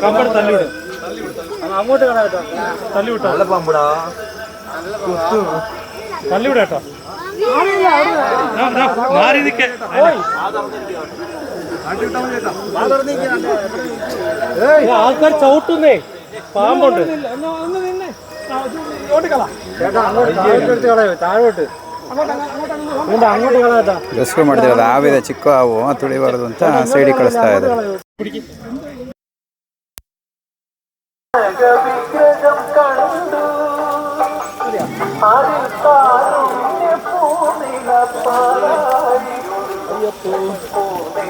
കമ്പട് తల్లి അങ്ങോട്ട് കളയാട്ടോ തല്ലിവിട്ടോ പാമ്പുടാ തല്ലിവിടാട്ടോ മാറി നിൽക്കേ ആൾക്കാർ ചവിട്ടുന്നേ പാമ്പുണ്ട് താഴോട്ട് അങ്ങോട്ട് കളയാട്ടാ ರೆಸ್ಕ್ಯೂ ಮಾಡ್ತಿರೋದು ಹಾವಿದೆ ಚಿಕ್ಕ ಹಾವು ತುಳಿಬಾರದು ಅಂತ ಸೈಡಿ ಕಳಿಸ್ತಾ ಇದೆ ಅಯ್ಯಪ್ಪ